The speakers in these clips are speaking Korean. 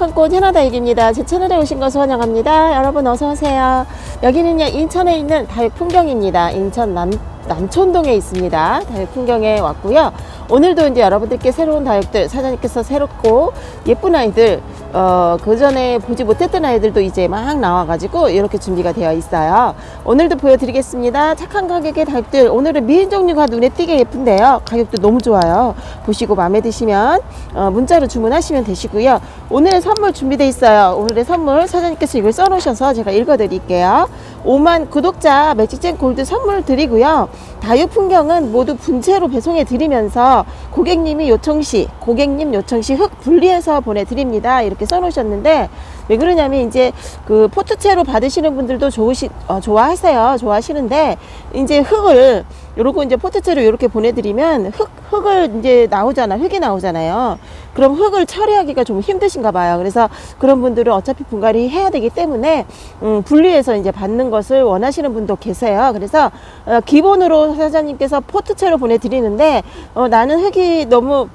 안녕하세요. 행복한 꽃 해나다육입니다. 제 채널에 오신 것을 환영합니다. 여러분 어서 오세요. 여기는요 인천에 있는 다육 풍경입니다. 인천 남 남촌동에 있습니다. 다육 풍경에 왔고요. 오늘도 이제 여러분들께 새로운 다육들 사장님께서 새롭고 예쁜 아이들 어, 그 전에 보지 못했던 아이들도 이제 막 나와가지고 이렇게 준비가 되어 있어요. 오늘도 보여드리겠습니다. 착한 가격의 다육들 오늘은 미인 종류가 눈에 띄게 예쁜데요. 가격도 너무 좋아요. 보시고 마음에 드시면 어, 문자로 주문하시면 되시고요. 오늘의 선물 준비되어 있어요. 오늘의 선물 사장님께서 이걸 써놓으셔서 제가 읽어드릴게요. 5만 구독자 매직젠 골드 선물 드리고요. 다육 풍경은 모두 분체로 배송해 드리면서 고객님이 요청 시 고객님 요청 시 흙 분리해서 보내드립니다. 이렇게 써놓으셨는데 왜 그러냐면 이제 그 포트채로 받으시는 분들도 좋으시 어, 좋아하세요. 좋아하시는데 이제 흙을 요러고 이제 포트채로 이렇게 보내드리면 흙 흙을 이제 나오잖아 흙이 나오잖아요. 그럼 흙을 처리하기가 좀 힘드신가 봐요. 그래서 그런 분들은 어차피 분갈이 해야 되기 때문에 음, 분리해서 이제 받는 것을 원하시는 분도 계세요. 그래서 어, 기본으로 사장님께서 포트채로 보내드리는데 어, 나는 흙이 너무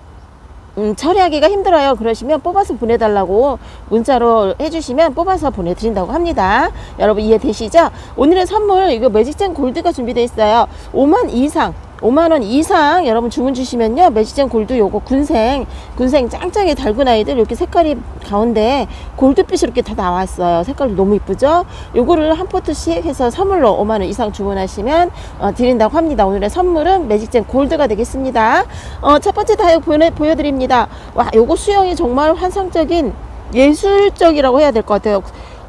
음, 처리하기가 힘들어요. 그러시면 뽑아서 보내달라고 문자로 해주시면 뽑아서 보내드린다고 합니다. 여러분 이해되시죠? 오늘의 선물 이거 매직젠 골드가 준비되어 있어요. 5만 이상 5만원 이상 여러분 주문 주시면요. 매직젠 골드 요거 군생 군생 짱짱이 달군 아이들 이렇게 색깔이 가운데 골드빛이 이렇게 다 나왔어요. 색깔도 너무 이쁘죠? 요거를 한 포트씩 해서 선물로 5만원 이상 주문하시면 어, 드린다고 합니다. 오늘의 선물은 매직젠 골드가 되겠습니다. 어, 첫 번째 다육 보여, 보여드립니다. 와 요거 수영이 정말 환상적인 예술적이라고 해야 될 것 같아요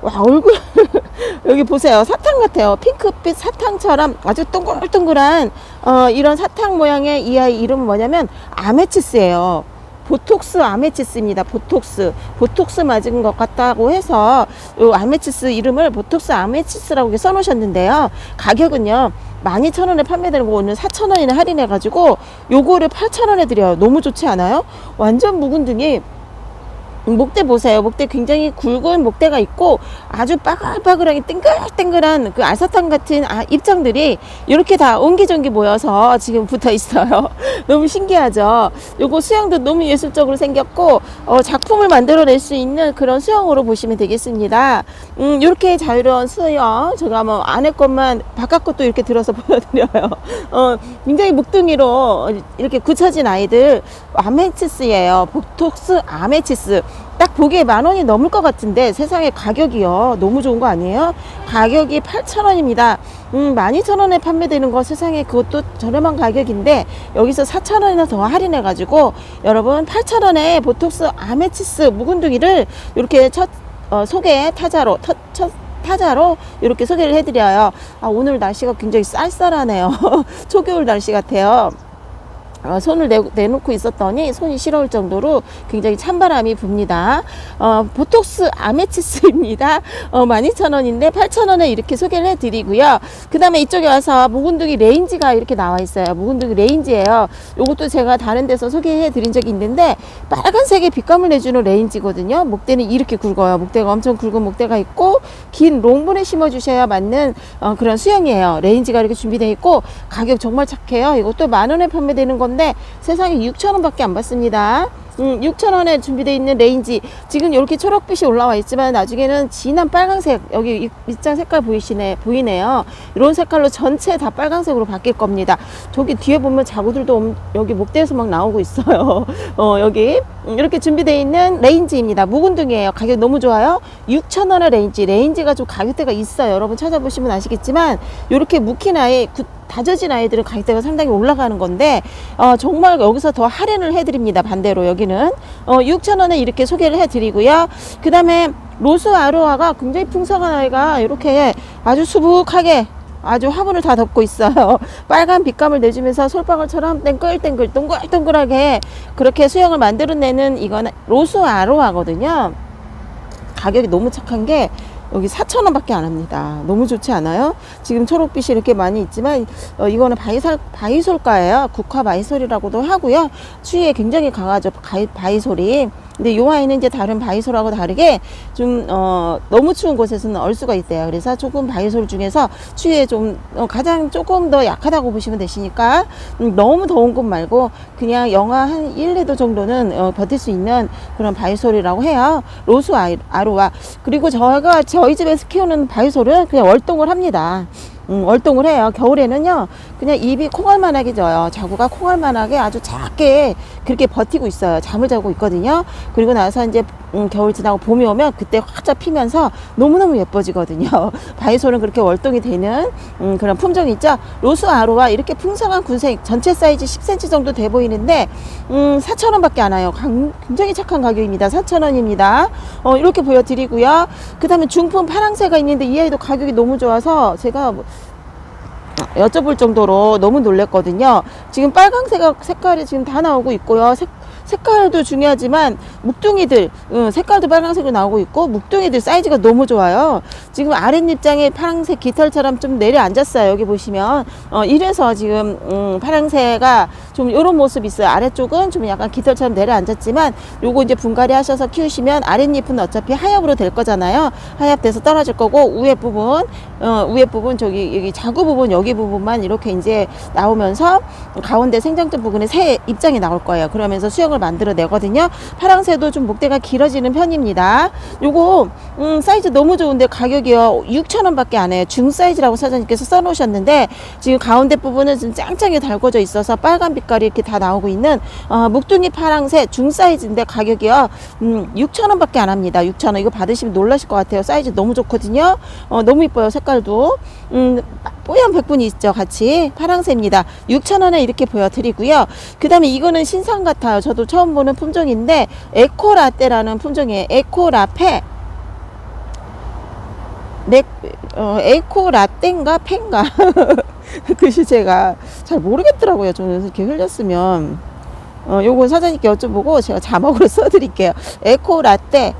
와 얼굴. 여기 보세요. 사탕 같아요. 핑크빛 사탕처럼 아주 동글동글한 어, 이런 사탕 모양의 이 아이 이름은 뭐냐면 아메치스예요. 보톡스 아메치스입니다. 보톡스. 보톡스 맞은 것 같다고 해서 요 아메치스 이름을 보톡스 아메치스라고 써놓으셨는데요. 가격은요 12,000원에 판매되는 거 오늘 4,000원이나 할인해 가지고 요거를 8,000원에 드려요. 너무 좋지 않아요? 완전 묵은 등이 목대 보세요. 목대 굉장히 굵은 목대가 있고 아주 빠글빠글하게 땡글땡글한 그 알사탕 같은 아, 입장들이 이렇게 다 옹기종기 모여서 지금 붙어 있어요. 너무 신기하죠. 요거 수영도 너무 예술적으로 생겼고 어, 작품을 만들어낼 수 있는 그런 수영으로 보시면 되겠습니다. 음, 이렇게 자유로운 수영 제가 뭐 안에 것만 바깥 것도 이렇게 들어서 보여드려요. 어, 굉장히 묵둥이로 이렇게 굳혀진 아이들 아메치스예요. 보톡스 아메치스. 딱 보기에 만 원이 넘을 것 같은데 세상에 가격이요. 너무 좋은 거 아니에요? 가격이 8,000원입니다. 음, 12,000원에 판매되는 거 세상에 그것도 저렴한 가격인데 여기서 4,000원이나 더 할인해 가지고 여러분 8,000원에 보톡스 아메치스 묵은둥이를 이렇게 첫 어, 소개 타자로 첫, 첫 타자로 이렇게 소개를 해드려요. 아, 오늘 날씨가 굉장히 쌀쌀하네요. 초겨울 날씨 같아요. 어, 손을 내, 내놓고 있었더니 손이 시려울 정도로 굉장히 찬바람이 붑니다. 어, 보톡스 아메치스입니다. 어, 12,000원인데 8,000원에 이렇게 소개를 해드리고요. 그 다음에 이쪽에 와서 묵은둥이 레인지가 이렇게 나와 있어요. 묵은둥이 레인지예요. 요것도 제가 다른 데서 소개해 드린 적이 있는데 빨간색의 빛감을 내주는 레인지거든요. 목대는 이렇게 굵어요. 목대가 엄청 굵은 목대가 있고 긴 롱본에 심어 주셔야 맞는 어, 그런 수영이에요. 레인지가 이렇게 준비되어 있고 가격 정말 착해요. 이것도 만 원에 판매되는 건데 세상에 6천 원밖에 안 받습니다. 음, 6,000원에 준비되어 있는 레인지. 지금 이렇게 초록빛이 올라와 있지만 나중에는 진한 빨강색 여기 이- 밑장 색깔 보이시네 보이네요. 이런 색깔로 전체 다 빨강색으로 바뀔 겁니다. 저기 뒤에 보면 자구들도 엄- 여기 목대에서 막 나오고 있어요. 어, 여기. 음, 이렇게 준비되어 있는 레인지입니다. 묵은둥이에요. 가격 너무 좋아요. 6,000원의 레인지. 레인지가 좀 가격대가 있어요. 여러분 찾아보시면 아시겠지만 이렇게 묵힌 아이 구- 다져진 아이들은 가격대가 상당히 올라가는 건데 어, 정말 여기서 더 할인을 해드립니다. 반대로. 여기 는 어, 6,000원에 이렇게 소개를 해드리고요 그 다음에 로스 아로아가 굉장히 풍성한 아이가 이렇게 아주 수북하게 아주 화분을 다 덮고 있어요. 빨간 빛감을 내주면서 솔방울처럼 땡글땡글 동글동글하게 그렇게 수영을 만들어내는 이거는 로스 아로아거든요. 가격이 너무 착한 게 여기 4,000원 밖에 안 합니다. 너무 좋지 않아요? 지금 초록빛이 이렇게 많이 있지만, 어, 이거는 바이솔, 바이솔가예요. 국화 바이솔이라고도 하고요. 추위에 굉장히 강하죠. 가이- 바이솔이. 근데 이 아이는 이제 다른 바이솔하고 다르게 좀 어, 너무 추운 곳에서는 얼 수가 있대요. 그래서 조금 바이솔 중에서 추위에 좀 어, 가장 조금 더 약하다고 보시면 되시니까 음, 너무 더운 곳 말고 그냥 영하 한 1, 2도 정도는 어, 버틸 수 있는 그런 바이솔이라고 해요. 로스 아로와 그리고 저가 저희 집에서 키우는 바이솔은 그냥 월동을 합니다. 음, 월동을 해요. 겨울에는요, 그냥 입이 콩알만하게 져요. 자구가 콩알만하게 아주 작게 그렇게 버티고 있어요. 잠을 자고 있거든요. 그리고 나서 이제 음, 겨울 지나고 봄이 오면 그때 활짝 피면서 너무너무 예뻐지거든요. 바이솔은 그렇게 월동이 되는 음, 그런 품종이 있죠. 로스 아로와 이렇게 풍성한 군색 전체 사이즈 10cm 정도 돼 보이는데 음, 4,000원 밖에 안 와요. 강- 굉장히 착한 가격입니다. 4,000원입니다. 어, 이렇게 보여드리고요. 그 다음에 중품 파랑새가 있는데 이 아이도 가격이 너무 좋아서 제가 뭐 여쭤볼 정도로 너무 놀랬거든요. 지금 빨강색 색깔이 지금 다 나오고 있고요. 색, 색깔도 중요하지만 묵둥이들 응, 색깔도 빨강색으로 나오고 있고 묵둥이들 사이즈가 너무 좋아요. 지금 아랫입장에 파란색 깃털처럼 좀 내려앉았어요. 여기 보시면 어, 이래서 지금 음, 파랑새가 좀 이런 모습이 있어요. 아래쪽은 좀 약간 깃털처럼 내려앉았지만 요거 이제 분갈이 하셔서 키우시면 아랫잎은 어차피 하엽으로 될 거잖아요. 하엽돼서 떨어질 거고 위에 부분 어, 위에 부분 저기 여기 자구 부분 여기 부분만 이렇게 이제 나오면서 가운데 생장점 부분에 새 입장이 나올 거예요. 그러면서 수영을 만들어 내거든요. 파랑새도 좀 목대가 길어지는 편입니다. 요거 음, 사이즈 너무 좋은데 가격이요 6,000원 밖에 안 해요. 중 사이즈라고 사장님께서 써놓으셨는데 지금 가운데 부분은 좀 짱짱이 달궈져 있어서 빨간 빛깔이 이렇게 다 나오고 있는 어, 묵둥이 파랑새 중 사이즈인데 가격이요 음, 6,000원 밖에 안 합니다. 6,000원 이거 받으시면 놀라실 것 같아요. 사이즈 너무 좋거든요. 어, 너무 이뻐요 색깔도 음, 뽀얀 백분이 있죠 같이 파랑새입니다. 6,000원에 이렇게 보여드리고요. 그 다음에 이거는 신상 같아요. 저도 처음 보는 품종인데 에코라떼라는 품종이에요. 에코라페 네, 어, 에코 라떼인가 펜가 글씨 제가 잘 모르겠더라고요. 저는 이렇게 흘렸으면 어, 요건 사장님께 여쭤보고 제가 자막으로 써드릴게요. 에코 라떼,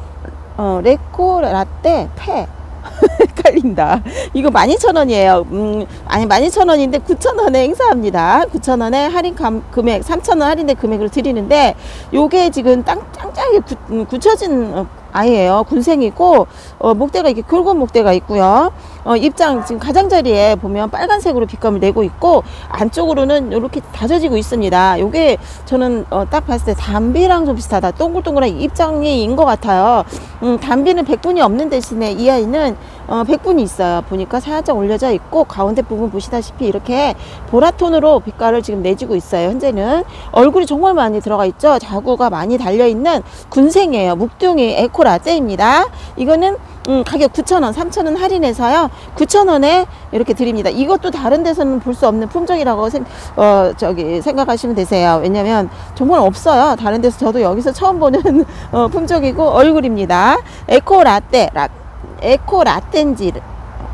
어, 레코 라떼 페. 헷갈린다. 이거 12,000원이에요. 음, 아니 12,000원인데 9,000원에 행사합니다. 9,000원에 할인 감, 금액 3,000원 할인된 금액으로 드리는데 요게 지금 땅 짱짱하게 굳, 음, 굳혀진 어, 아이예요. 군생이고 어, 목대가 이렇게 굵은 목대가 있고요. 어, 입장 지금 가장자리에 보면 빨간색으로 빛감을 내고 있고 안쪽으로는 이렇게 다져지고 있습니다. 요게 저는 어, 딱 봤을 때 담비랑 좀 비슷하다. 동글동글한 입장인 것 같아요. 음, 담비는 백분이 없는 대신에 이 아이는 어, 백분이 있어요. 보니까 살짝 올려져 있고 가운데 부분 보시다시피 이렇게 보라톤으로 빛깔을 지금 내주고 있어요. 현재는 얼굴이 정말 많이 들어가 있죠. 자구가 많이 달려 있는 군생이에요. 묵둥이 에코 라떼입니다. 이거는 음, 가격 9,000원, 3,000원 할인해서요. 9,000원에 이렇게 드립니다. 이것도 다른 데서는 볼 수 없는 품종이라고 생, 어, 저기 생각하시면 되세요. 왜냐면 정말 없어요. 다른 데서 저도 여기서 처음 보는 어, 품종이고 얼굴입니다. 에코 라떼, 라, 에코라떼인지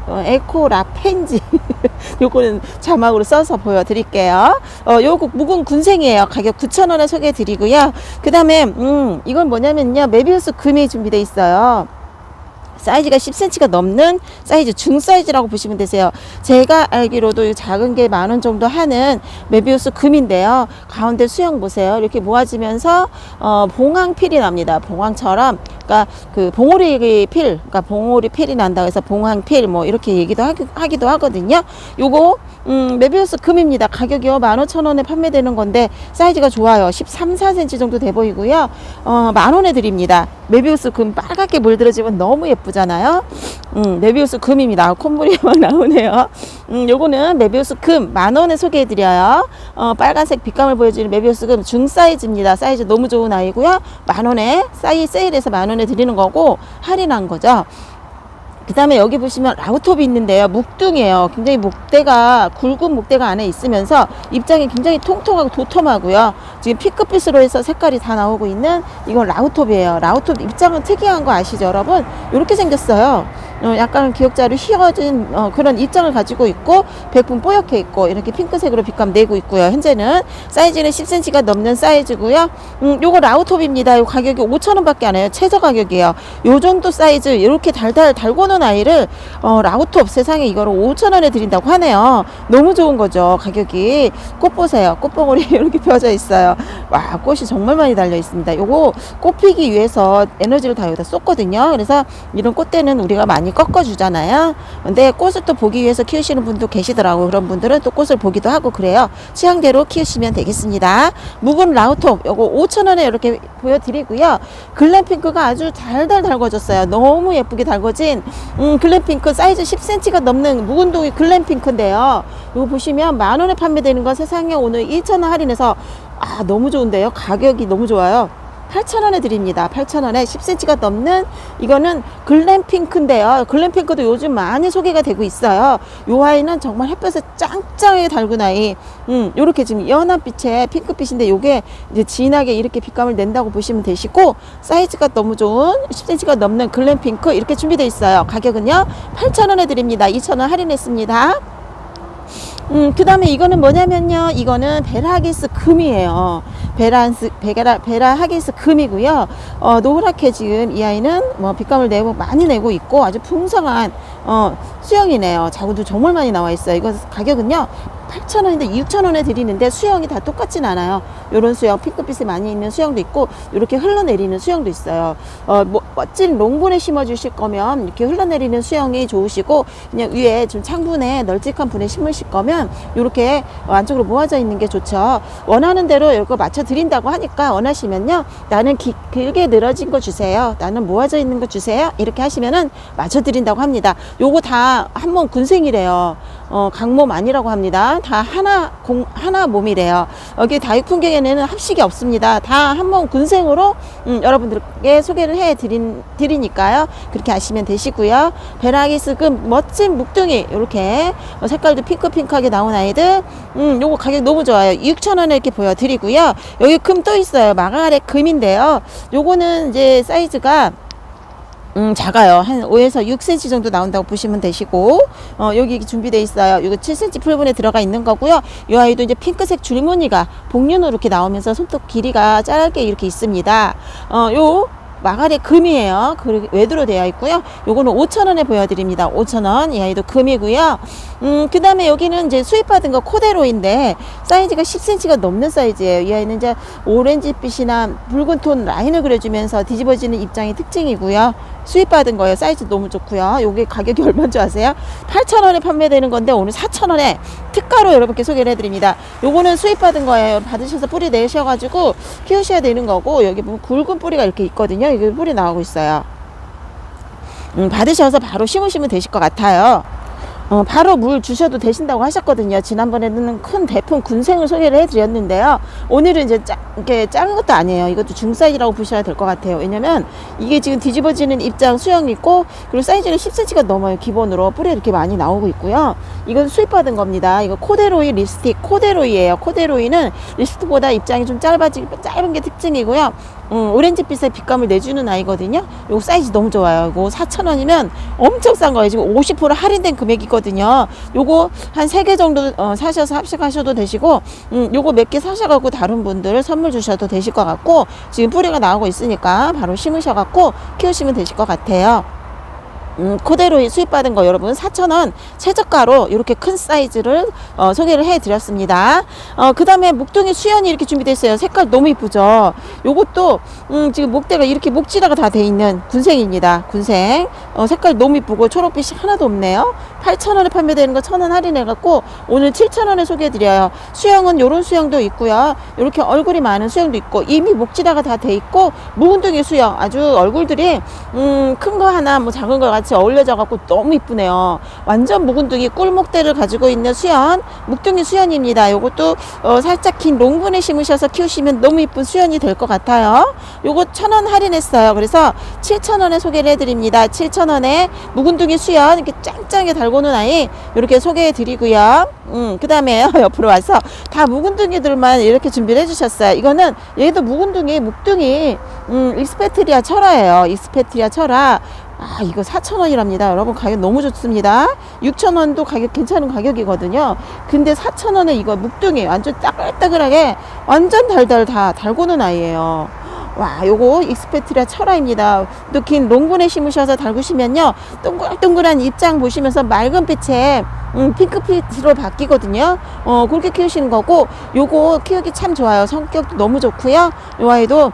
어, 에코 라펜지 요거는 자막으로 써서 보여드릴게요. 어, 요거 묵은 군생이에요. 가격 9,000원에 소개해드리고요. 그 다음에 음, 이건 뭐냐면요. 메비우스 금이 준비되어 있어요. 사이즈가 10cm가 넘는 사이즈 중 사이즈라고 보시면 되세요. 제가 알기로도 이 작은 게 만 원 정도 하는 메비우스 금인데요. 가운데 수영 보세요. 이렇게 모아지면서 어, 봉황 필이 납니다. 봉황처럼 그러니까 그 봉오리 필, 그러니까 봉오리 필이 난다고 해서 봉황 필 뭐 이렇게 얘기도 하기, 하기 도 하거든요. 요거 음, 메비우스 금입니다. 가격이요 15,000원에 판매되는 건데 사이즈가 좋아요. 13, 4cm 정도 돼 보이고요. 어, 만 원에 드립니다. 메비우스 금 빨갛게 물들어지면 너무 예쁘 잖아요. 음, 메비우스 금입니다. 콧물이 막 나오네요. 음, 요거는 메비우스 금 만 원에 소개해 드려요. 어, 빨간색 빛감을 보여주는 메비우스 금 중 사이즈입니다. 사이즈 너무 좋은 아이고요. 만 원에 사이 세일해서 만 원에 드리는 거고 할인한 거죠. 그 다음에 여기 보시면 라우톱이 있는데요. 묵둥이에요. 굉장히 목대가 굵은 목대가 안에 있으면서 입장이 굉장히 통통하고 도톰하고요. 지금 피크빛으로 해서 색깔이 다 나오고 있는 이건 라우톱이에요. 라우톱 입장은 특이한 거 아시죠, 여러분? 이렇게 생겼어요. 어, 약간 기역자로 휘어진 어, 그런 입장을 가지고 있고 백분 뽀얗게 있고 이렇게 핑크색으로 빛감 내고 있고요. 현재는 사이즈는 10cm가 넘는 사이즈고요. 음, 요거 라우톱입니다. 요 가격이 5,000원밖에 안 해요. 최저 가격이에요. 요 정도 사이즈 이렇게 달달 달고 놓은 아이를 어, 라우톱 세상에 이거를 5,000원에 드린다고 하네요. 너무 좋은 거죠. 가격이 꽃 보세요. 꽃봉오리 이렇게 펴져 있어요. 와 꽃이 정말 많이 달려 있습니다. 요거 꽃 피기 위해서 에너지를 다 여기다 쏟거든요. 그래서 이런 꽃대는 우리가 많이 꺾어 주잖아요. 근데 꽃을 또 보기 위해서 키우시는 분도 계시더라고요. 그런 분들은 또 꽃을 보기도 하고 그래요. 취향대로 키우시면 되겠습니다. 묵은 라우톱 요거 5,000원에 이렇게 보여드리고요. 글램핑크가 아주 달달 달궈졌어요. 너무 예쁘게 달궈진 음, 글램핑크 사이즈 10cm가 넘는 묵은동이 글램핑크인데요. 이거 보시면 만 원에 판매되는 거 세상에 오늘 2,000원 할인해서 아 너무 좋은데요. 가격이 너무 좋아요. 8,000원에 드립니다. 8,000원에 10cm가 넘는 이거는 글램핑크인데요. 글램핑크도 요즘 많이 소개가 되고 있어요. 요 아이는 정말 햇볕에 짱짱하게 달군 아이. 음, 요렇게 지금 연한 빛의 핑크빛인데 요게 이제 진하게 이렇게 빛감을 낸다고 보시면 되시고 사이즈가 너무 좋은 10cm가 넘는 글램핑크 이렇게 준비되어 있어요. 가격은요. 8,000원에 드립니다. 2,000원 할인했습니다. 음, 그 다음에 이거는 뭐냐면요. 이거는 베라하기스 금이에요. 베라한스, 베라, 베라하기스 금이고요. 어, 노랗게 지금 이 아이는 뭐 빛감을 내고 많이 내고 있고 아주 풍성한, 어, 수영이네요. 자구도 정말 많이 나와 있어요. 이거 가격은요. 8,000원인데 6,000원에 드리는데 수영이 다 똑같진 않아요. 요런 수영, 핑크빛이 많이 있는 수영도 있고, 이렇게 흘러내리는 수영도 있어요. 어, 뭐, 멋진 롱분에 심어 주실 거면, 이렇게 흘러내리는 수영이 좋으시고, 그냥 위에 좀 창분에 널찍한 분에 심으실 거면, 요렇게 안쪽으로 모아져 있는 게 좋죠. 원하는 대로 이거 맞춰 드린다고 하니까, 원하시면요. 나는 기, 길게 늘어진 거 주세요. 나는 모아져 있는 거 주세요. 이렇게 하시면은 맞춰 드린다고 합니다. 요거 다한몸 군생이래요. 어, 강몸 아니라고 합니다. 다 하나 공 하나 몸이래요. 여기 다육 풍경에는 합식이 없습니다. 다한몸 군생으로 음, 여러분들께 소개를 해 드린 드리니까요. 그렇게 아시면 되시고요. 베라기스금 멋진 묵둥이 이렇게 어, 색깔도 핑크핑크하게 나온 아이들 음, 요거 가격 너무 좋아요. 6,000원에 이렇게 보여 드리고요. 여기 금 또 있어요. 마가렛 금인데요. 요거는 이제 사이즈가 음, 작아요. 한 5에서 6cm 정도 나온다고 보시면 되시고, 어, 여기 준비되어 있어요. 이거 7cm 풀분에 들어가 있는 거고요. 이 아이도 이제 핑크색 줄무늬가 복륜으로 이렇게 나오면서 손톱 길이가 짧게 이렇게 있습니다. 어, 요, 마가리 금이에요. 그 외두로 되어 있고요. 요거는 5,000원에 보여드립니다. 5,000원. 이 아이도 금이고요. 음, 그 다음에 여기는 이제 수입받은 거 코데로인데 사이즈가 10cm가 넘는 사이즈예요. 이 아이는 이제 오렌지빛이나 붉은 톤 라인을 그려주면서 뒤집어지는 입장이 특징이고요. 수입받은 거예요. 사이즈 너무 좋고요. 요게 가격이 얼마인 줄 아세요? 8,000원에 판매되는 건데 오늘 4,000원에 특가로 여러분께 소개를 해드립니다. 요거는 수입받은 거예요. 받으셔서 뿌리 내셔가지고 키우셔야 되는 거고 여기 보면 굵은 뿌리가 이렇게 있거든요. 이게 뿌리 나오고 있어요. 음, 받으셔서 바로 심으시면 되실 것 같아요. 어, 바로 물 주셔도 되신다고 하셨거든요. 지난번에는 큰 대풍 군생을 소개를 해드렸는데요. 오늘은 이제 짜, 이렇게 작은 것도 아니에요. 이것도 중사이즈라고 보셔야 될 것 같아요. 왜냐면 이게 지금 뒤집어지는 입장 수영이 있고 그리고 사이즈는 10cm가 넘어요. 기본으로 뿌리 이렇게 많이 나오고 있고요. 이건 수입받은 겁니다. 이거 코데로이 립스틱 코데로이예요. 코데로이는 립스틱보다 입장이 좀 짧아지 짧은 게 특징이고요. 음, 오렌지빛의 빛감을 내주는 아이거든요. 요거 사이즈 너무 좋아요. 이거 4,000원이면 엄청 싼 거예요. 지금 50% 할인된 금액이거든요. 요거 한 3개 정도 어, 사셔서 합식하셔도 되시고, 음, 요거 몇 개 사셔갖고 다른 분들 선물 주셔도 되실 것 같고, 지금 뿌리가 나오고 있으니까 바로 심으셔갖고 키우시면 되실 것 같아요. 음, 그대로 수입받은 거 여러분 4,000원 최저가로 이렇게 큰 사이즈를 어, 소개를 해 드렸습니다. 어, 그 다음에 목동이 수연이 이렇게 준비되어 있어요. 색깔 너무 이쁘죠? 요것도 음, 지금 목대가 이렇게 목지라가 다 돼 있는 군생입니다. 군생. 어, 색깔 너무 이쁘고 초록빛이 하나도 없네요. 8,000원에 판매되는 거 1,000원 할인해갖고 오늘 7,000원에 소개해드려요. 수영은 요런 수영도 있고요. 이렇게 얼굴이 많은 수영도 있고 이미 목지라가 다 돼 있고 묵은둥이 수영 아주 얼굴들이 음, 큰 거 하나 뭐 작은 거 같이 어울려져 갖고 너무 이쁘네요. 완전 묵은둥이 꿀목대를 가지고 있는 수연, 묵둥이 수연입니다. 요것도 어, 살짝 긴 롱분에 심으셔서 키우시면 너무 이쁜 수연이 될 것 같아요. 요거 천원 할인했어요. 그래서 7,000원에 소개를 해드립니다. 7,000원에 묵은둥이 수연 이렇게 짱짱하게 달고 달고는 아이 이렇게 소개해 드리고요. 음, 그 다음에 옆으로 와서 다 묵은둥이들만 이렇게 준비를 해주셨어요. 이거는 얘도 묵은둥이, 묵둥이, 음, 익스페트리아 철화예요. 익스페트리아 철화. 아, 이거 4,000원이랍니다. 여러분, 가격 너무 좋습니다. 6,000원도 가격 괜찮은 가격이거든요. 근데 4,000원에 이거 묵둥이 완전 따글따글하게 완전 달달 다 달고는 아이예요. 와, 요거 익스페트리아 철화입니다. 또긴 롱분에 심으셔서 달구시면요. 동글동글한 입장 보시면서 맑은 빛에 음, 핑크빛으로 바뀌거든요. 어, 그렇게 키우시는 거고, 요거 키우기 참 좋아요. 성격도 너무 좋고요. 요 아이도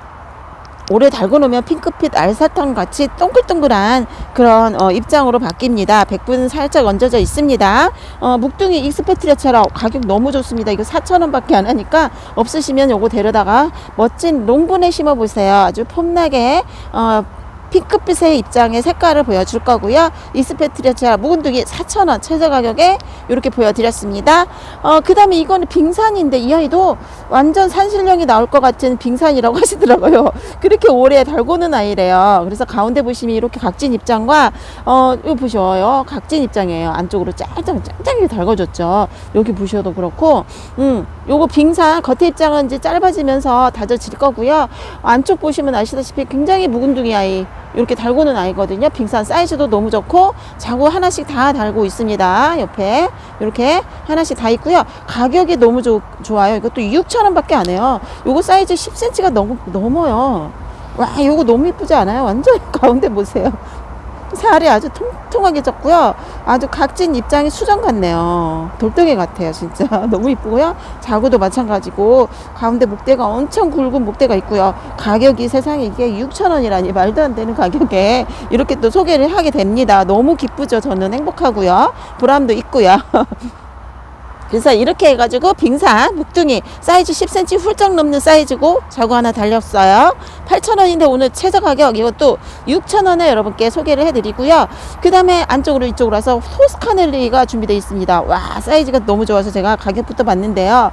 오래 달고 놓으면 핑크빛 알사탕 같이 동글동글한 그런 어, 입장으로 바뀝니다. 백분 살짝 얹어져 있습니다. 어, 묵둥이 익스페트리아처럼 가격 너무 좋습니다. 이거 4,000원 밖에 안 하니까 없으시면 요거 데려다가 멋진 롱분에 심어 보세요. 아주 폼나게 어, 핑크빛의 입장의 색깔을 보여줄 거고요. 이스페트리아차 묵은둥이 4,000원 최저 가격에 이렇게 보여드렸습니다. 어, 그 다음에 이거는 빙산인데 이 아이도 완전 산신령이 나올 것 같은 빙산이라고 하시더라고요. 그렇게 오래 달고는 아이래요. 그래서 가운데 보시면 이렇게 각진 입장과 어, 이거 보셔요. 각진 입장이에요. 안쪽으로 짱짱 짱짱하게 달궈졌죠. 여기 보셔도 그렇고, 음, 요거 빙산 겉에 입장은 이제 짧아지면서 다져질 거고요. 안쪽 보시면 아시다시피 굉장히 묵은둥이 아이. 이렇게 달고는 아이거든요. 빙산 사이즈도 너무 좋고 자구 하나씩 다 달고 있습니다. 옆에 이렇게 하나씩 다 있고요. 가격이 너무 조, 좋아요. 이것도 6,000원밖에 안 해요. 요거 사이즈 10cm가 너무 넘어요. 와, 요거 너무 이쁘지 않아요? 완전 가운데 보세요. 살이 아주 통통하게 졌고요. 아주 각진 입장이 수정 같네요. 돌덩이 같아요, 진짜. 너무 이쁘고요. 자구도 마찬가지고 가운데 목대가 엄청 굵은 목대가 있고요. 가격이 세상에 이게 6,000원이라니 말도 안 되는 가격에 이렇게 또 소개를 하게 됩니다. 너무 기쁘죠. 저는 행복하고요. 보람도 있고요. 그래서 이렇게 해가지고 빙산 묵둥이 사이즈 10cm 훌쩍 넘는 사이즈고 자구 하나 달렸어요 8,000원인데 오늘 최저 가격 이것도 6,000원에 여러분께 소개를 해드리고요. 그 다음에 안쪽으로 이쪽으로 와서 토스카넬리가 준비되어 있습니다. 와 사이즈가 너무 좋아서 제가 가격부터 봤는데요.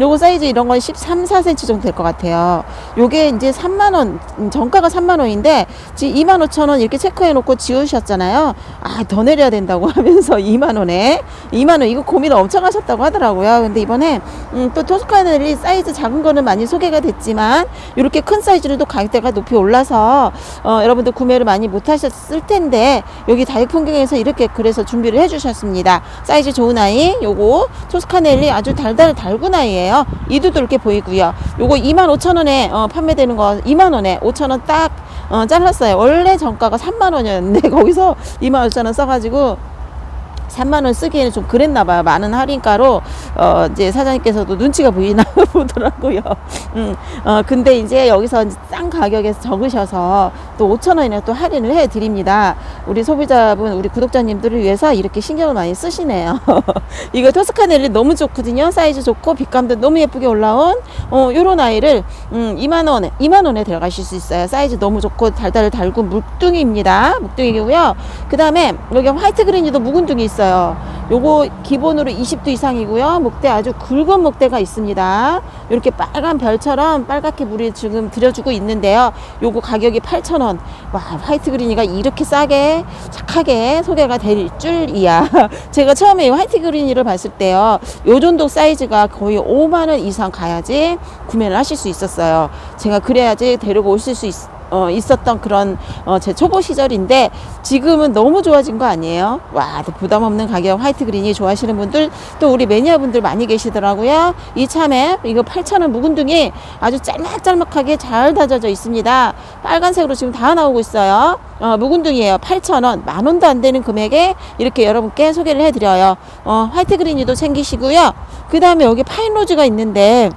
요거 사이즈 이런 건 13, 4cm 정도 될 것 같아요. 요게 이제 3만원 음, 정가가 3만원인데 지금 2만 5천원 이렇게 체크해 놓고 지우셨잖아요. 아 더 내려야 된다고 하면서 2만원에 2만원 이거 고민을 엄청 하셨다고 하더라고요. 근데 이번에 음, 또 토스카넬리 사이즈 작은 거는 많이 소개가 됐지만 이렇게 큰 사이즈는 또 가격대가 높이 올라서 어, 여러분들 구매를 많이 못 하셨을 텐데 여기 다육 풍경에서 이렇게 그래서 준비를 해 주셨습니다. 사이즈 좋은 아이 요거 토스카넬리 아주 달달 달군 아이예요. 이두도 이렇게 보이고요. 요거 25,000원에 어, 판매되는 거 2만원에 5,000원 딱 어, 잘랐어요. 원래 정가가 3만원이었는데 거기서 2만 5천원 써가지고 3만 원 쓰기에는 좀 그랬나 봐요. 많은 할인가로 어 이제 사장님께서도 눈치가 보이나 보더라고요. 음. 어 근데 이제 여기서 싼 가격에서 적으셔서 또 5천 원이나 또 할인을 해 드립니다. 우리 소비자분, 우리 구독자님들을 위해서 이렇게 신경을 많이 쓰시네요. 이거 토스카넬리 너무 좋거든요. 사이즈 좋고 빛감도 너무 예쁘게 올라온 어 요런 아이를 음 2만 원에 2만 원에 들어가실 수 있어요. 사이즈 너무 좋고 달달 달군 묵둥이입니다. 묵둥이고요. 그다음에 여기 화이트 그린이도 묵은둥이 있어요. 요거 기본으로 20도 이상이고요. 목대 아주 굵은 목대가 있습니다. 이렇게 빨간 별처럼 빨갛게 물이 지금 들여주고 있는데요. 요거 가격이 8,000원. 와, 화이트 그린이가 이렇게 싸게 착하게 소개가 될 줄이야. 제가 처음에 이 화이트 그린이를 봤을 때요. 요 정도 사이즈가 거의 5만 원 이상 가야지 구매를 하실 수 있었어요. 제가 그래야지 데리고 오실 수 있, 어, 있었던 그런 어, 제 초보 시절인데 지금은 너무 좋아진 거 아니에요? 와, 또 부담 없는 가격 화이트 그린이 좋아하시는 분들 또 우리 매니아 분들 많이 계시더라고요. 이참에 이거 8,000원 묵은둥이 아주 짤막짤막하게 잘 다져져 있습니다. 빨간색으로 지금 다 나오고 있어요. 어, 묵은둥이에요. 8,000원. 만 원도 안 되는 금액에 이렇게 여러분께 소개를 해드려요. 어, 화이트 그린이도 챙기시고요. 그 다음에 여기 파인로즈가 있는데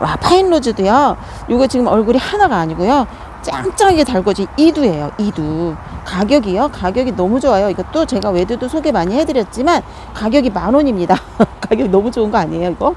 와 파인로즈도요. 이거 지금 얼굴이 하나가 아니고요. 짱짱하게 달궈진 이두예요. 이두. 가격이요. 가격이 너무 좋아요. 이것도 제가 외두도 소개 많이 해드렸지만 가격이 만 원입니다. 가격이 너무 좋은 거 아니에요, 이거?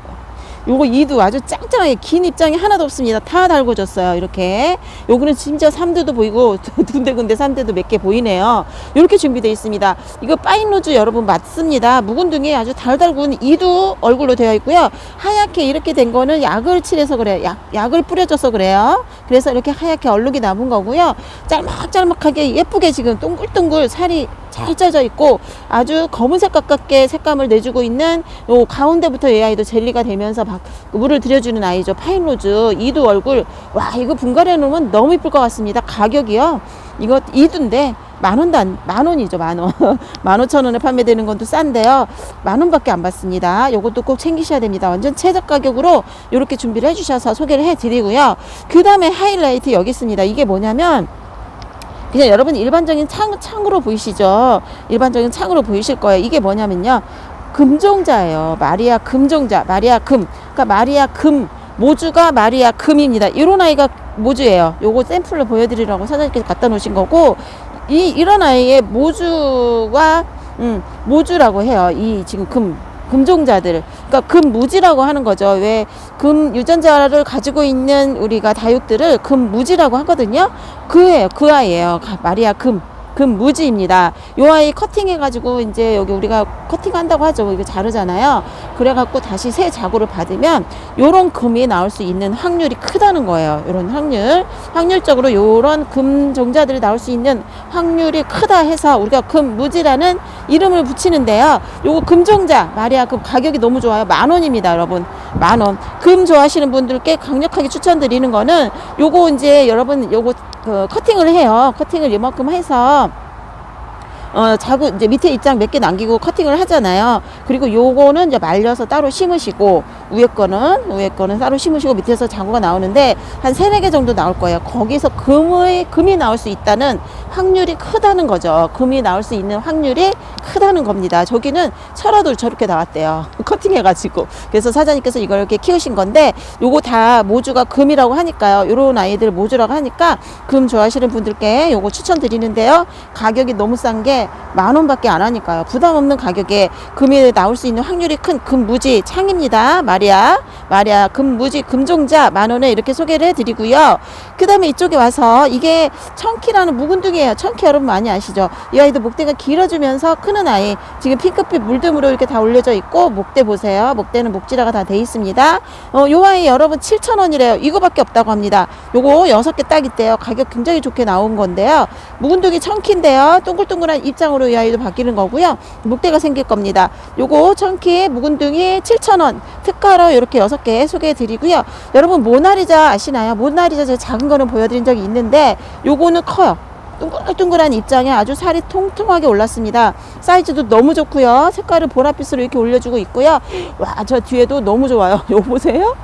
요거 이두 아주 짱짱하게 긴 입장이 하나도 없습니다. 다 달궈졌어요. 이렇게. 요거는 심지어 삼두도 보이고 군데군데 삼두도 몇 개 보이네요. 이렇게 준비되어 있습니다. 이거 파인로즈 여러분 맞습니다. 묵은둥이 아주 달달 군 이두 얼굴로 되어 있고요. 하얗게 이렇게 된 거는 약을 칠해서 그래요. 약, 약을 뿌려줘서 그래요. 그래서 이렇게 하얗게 얼룩이 남은 거고요. 짤막짤막하게 예쁘게 지금 동글동글 살이 잘 짜져 있고 아주 검은색 가깝게 색감을 내주고 있는 요 가운데부터 이 아이도 젤리가 되면서 막 물을 들여주는 아이죠 파인로즈 이두 얼굴 와 이거 분갈이 해 놓으면 너무 이쁠 것 같습니다 가격이요 이거 이두인데 만 원도 안, 만 원이죠, 만 원. 만 오천 원에 판매되는 건또 싼데요. 만 원밖에 안 받습니다. 요것도 꼭 챙기셔야 됩니다. 완전 최저 가격으로 이렇게 준비를 해주셔서 소개를 해드리고요. 그 다음에 하이라이트 여기 있습니다. 이게 뭐냐면, 그냥 여러분 일반적인 창, 창으로 보이시죠? 일반적인 창으로 보이실 거예요. 이게 뭐냐면요. 금종자예요. 마리아 금종자. 마리아 금. 그러니까 마리아 금. 모주가 마리아 금입니다. 이런 아이가 모주예요. 요거 샘플로 보여드리려고 사장님께서 갖다 놓으신 거고, 이, 이런 아이의 모주가, 음, 모주라고 해요. 이 지금 금, 금종자들. 그러니까 금무지라고 하는 거죠. 왜 금 유전자를 가지고 있는 우리가 다육들을 금무지라고 하거든요. 그예요. 그 아이예요. 가- 마리아 금. 금무지입니다. 요 아이 커팅해가지고 이제 여기 우리가 커팅한다고 하죠. 이거 자르잖아요. 그래갖고 다시 새 자구를 받으면 요런 금이 나올 수 있는 확률이 크다는 거예요. 요런 확률. 확률적으로 요런 금 종자들이 나올 수 있는 확률이 크다 해서 우리가 금무지라는 이름을 붙이는데요. 요거 금종자 마리아 금 가격이 너무 좋아요. 만 원입니다, 여러분. 만 원. 금 좋아하시는 분들께 강력하게 추천드리는 거는 요거 이제 여러분 요거 그 커팅을 해요. 커팅을 이만큼 해서 어, 자구, 이제 밑에 입장 몇 개 남기고 커팅을 하잖아요. 그리고 요거는 이제 말려서 따로 심으시고, 위에 거는, 위에 거는 따로 심으시고, 밑에서 자구가 나오는데, 한 세네 개 정도 나올 거예요. 거기서 금의, 금이 나올 수 있다는 확률이 크다는 거죠. 금이 나올 수 있는 확률이 크다는 겁니다. 저기는 철화도 저렇게 나왔대요. 커팅해가지고. 그래서 사장님께서 이걸 이렇게 키우신 건데, 요거 다 모주가 금이라고 하니까요. 요런 아이들 모주라고 하니까, 금 좋아하시는 분들께 요거 추천드리는데요. 가격이 너무 싼 게 만 원밖에 안 하니까요. 부담 없는 가격에 금이 나올 수 있는 확률이 큰 금무지 창입니다. 마리아. 마리아 금무지 금종자 만 원에 이렇게 소개를 해드리고요. 그 다음에 이쪽에 와서 이게 청키라는 묵은둥이에요. 청키 여러분 많이 아시죠? 이 아이도 목대가 길어지면서 크는 아이. 지금 핑크빛 물등으로 이렇게 다 올려져 있고 목대 보세요. 목대는 목지라가 다 돼 있습니다. 어, 요 아이 여러분 7,000원이래요. 이거밖에 없다고 합니다. 요거 여섯 개딱 있대요. 가격 굉장히 좋게 나온 건데요. 묵은둥이 청키인데요. 동글동글한 입장으로 이 아이도 바뀌는 거고요. 목대가 생길 겁니다. 요거 청키 묵은둥이 7,000원 특가로 이렇게 여섯 개 소개해 드리고요. 여러분 모나리자 아시나요? 모나리자 제가 작은 거는 보여드린 적이 있는데 요거는 커요. 둥글둥글한 입장에 아주 살이 통통하게 올랐습니다. 사이즈도 너무 좋고요. 색깔을 보랏빛으로 이렇게 올려주고 있고요. 와, 저 뒤에도 너무 좋아요. 요거 보세요.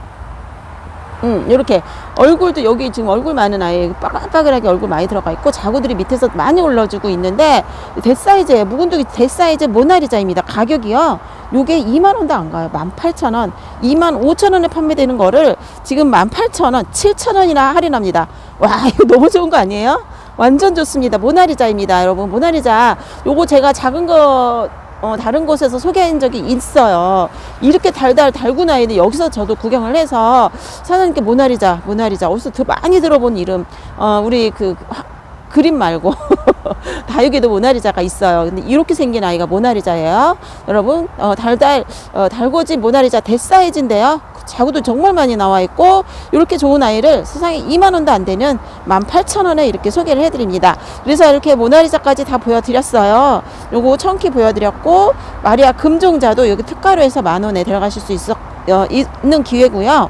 음, 이렇게 얼굴도 여기 지금 얼굴 많은 아이 빠글빠글하게 얼굴 많이 들어가 있고 자구들이 밑에서 많이 올라주고 있는데 대사이즈예요. 묵은둥이 대사이즈 모나리자입니다. 가격이요. 요게 2만 원도 안 가요. 18,000원. 2만 5천 원에 판매되는 거를 지금 18,000원, 7,000원이나 할인합니다. 와, 이거 너무 좋은 거 아니에요? 완전 좋습니다. 모나리자입니다. 여러분, 모나리자. 요거 제가 작은 거 어, 다른 곳에서 소개한 적이 있어요. 이렇게 달달 달군 아이는 여기서 저도 구경을 해서 사장님께 모나리자, 모나리자. 어디서 더 많이 들어본 이름. 어, 우리 그 화- 그림 말고 다육에도 모나리자가 있어요. 근데 이렇게 생긴 아이가 모나리자예요. 여러분, 어, 달달 어, 달궈진 모나리자 대사이즈인데요. 자구도 정말 많이 나와 있고 이렇게 좋은 아이를 세상에 2만 원도 안 되는 18,000원에 이렇게 소개를 해드립니다. 그래서 이렇게 모나리자까지 다 보여드렸어요. 요거 청키 보여드렸고 마리아 금종자도 여기 특가로 해서 만 원에 들어가실 수 있어, 어, 있는 기회고요.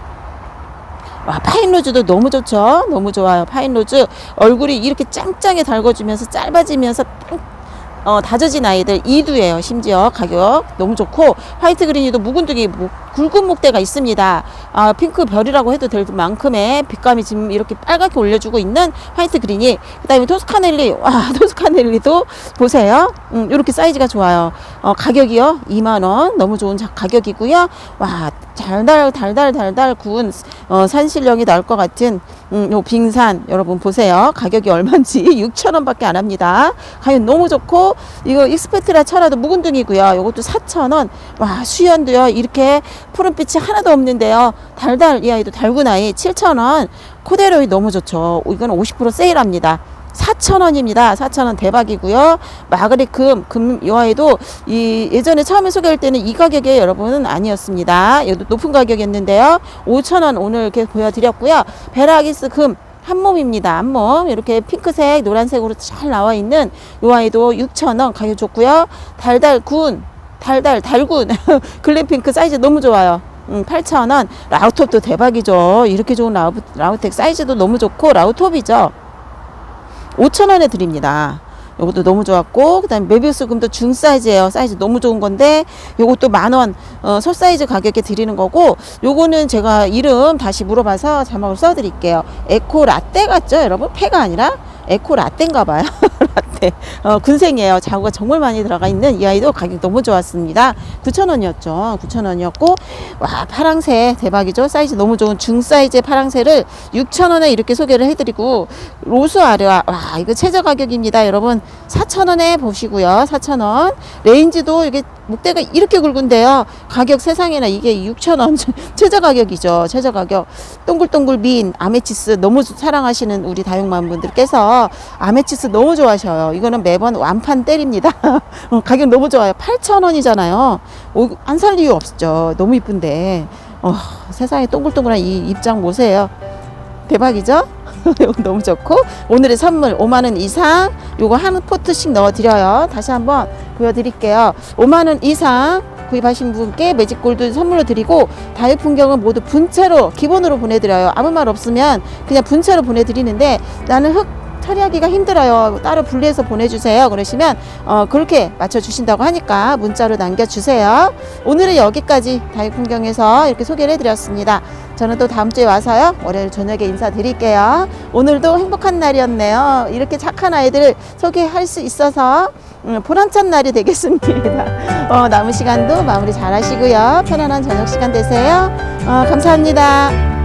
와, 파인로즈도 너무 좋죠? 너무 좋아요. 파인로즈 얼굴이 이렇게 짱짱에 달궈지면서 짧아지면서 땡- 어, 다져진 아이들 이두예요. 심지어 가격 너무 좋고 화이트 그린이도 묵은둥이 목- 굵은 목대가 있습니다. 아, 핑크 별이라고 해도 될 만큼의 빛감이 지금 이렇게 빨갛게 올려주고 있는 화이트 그린이 그다음에 토스카넬리 와 토스카넬리도 보세요. 음, 이렇게 사이즈가 좋아요. 어, 가격이요 2만 원 너무 좋은 자- 가격이고요. 와 달달 달달 달달 구운 어, 산신령이 나올 것 같은 음, 요 빙산 여러분 보세요. 가격이 얼마인지 6천 원밖에 안 합니다. 가격 너무 좋고 이거 익스페트라 철화도 묵은둥이고요. 요것도 4천 원. 와 수연도요 이렇게 푸른빛이 하나도 없는데요. 달달 이 아이도 달군 아이 7천 원. 코데로이 너무 좋죠. 이거는 50% 세일합니다. 4,000원입니다. 4,000원 대박이고요. 마그리 금, 금, 이 예전에 처음에 소개할 때는 이 가격에 여러분은 아니었습니다. 얘도 높은 가격이었는데요. 5,000원 오늘 이렇게 보여드렸고요. 베라기스 금, 한 몸입니다. 한 몸. 이렇게 핑크색, 노란색으로 잘 나와 있는 이 아이도 6,000원 가격 좋고요. 달달군, 달달, 달군. 글램핑크 사이즈 너무 좋아요. 음, 8,000원. 라우톱도 대박이죠. 이렇게 좋은 라우, 라우텍 사이즈도 너무 좋고, 라우톱이죠. 5,000원에 드립니다. 요것도 너무 좋았고 그다음에 메비우스 금도 중 사이즈예요. 사이즈 너무 좋은 건데 요것도 만 원, 어, 소 사이즈 가격에 드리는 거고 요거는 제가 이름 다시 물어봐서 자막을 써드릴게요. 에코 라떼 같죠, 여러분? 페가 아니라 에코 라떼인가 봐요. 라떼. 어, 군생이에요. 자구가 정말 많이 들어가 있는 이 아이도 가격 너무 좋았습니다. 9,000원이었죠. 9,000원이었고 와 파랑새 대박이죠. 사이즈 너무 좋은 중 사이즈의 파랑새를 6,000원에 이렇게 소개를 해드리고 로스 아르아 와 이거 최저 가격입니다. 여러분 4,000원에 보시고요. 4,000원 레인지도 이게 목대가 이렇게 굵은데요. 가격 세상에나 이게 6,000원 최저 가격이죠. 최저 가격 동글동글 민 아메치스 너무 사랑하시는 우리 다육만 분들께서 아메치스 너무 좋아하셔요. 이거는 매번 완판 때립니다. 어, 가격 너무 좋아요. 8,000원이잖아요. 안 살 이유 없죠. 너무 이쁜데. 어, 세상에 동글동글한 이 입장 보세요. 대박이죠? 이거 너무 좋고 오늘의 선물 5만 원 이상 요거 한 포트씩 넣어 드려요. 다시 한번 보여 드릴게요. 5만 원 이상 구입하신 분께 매직 골드 선물로 드리고 다육 풍경은 모두 분체로 기본으로 보내 드려요. 아무 말 없으면 그냥 분체로 보내 드리는데 나는 흙 처리하기가 힘들어요. 따로 분리해서 보내주세요. 그러시면 어, 그렇게 맞춰 주신다고 하니까 문자로 남겨주세요. 오늘은 여기까지 다육 풍경에서 이렇게 소개를 해드렸습니다. 저는 또 다음 주에 와서요. 월요일 저녁에 인사드릴게요. 오늘도 행복한 날이었네요. 이렇게 착한 아이들을 소개할 수 있어서 음, 보람찬 날이 되겠습니다. 어, 남은 시간도 마무리 잘 하시고요. 편안한 저녁 시간 되세요. 어, 감사합니다.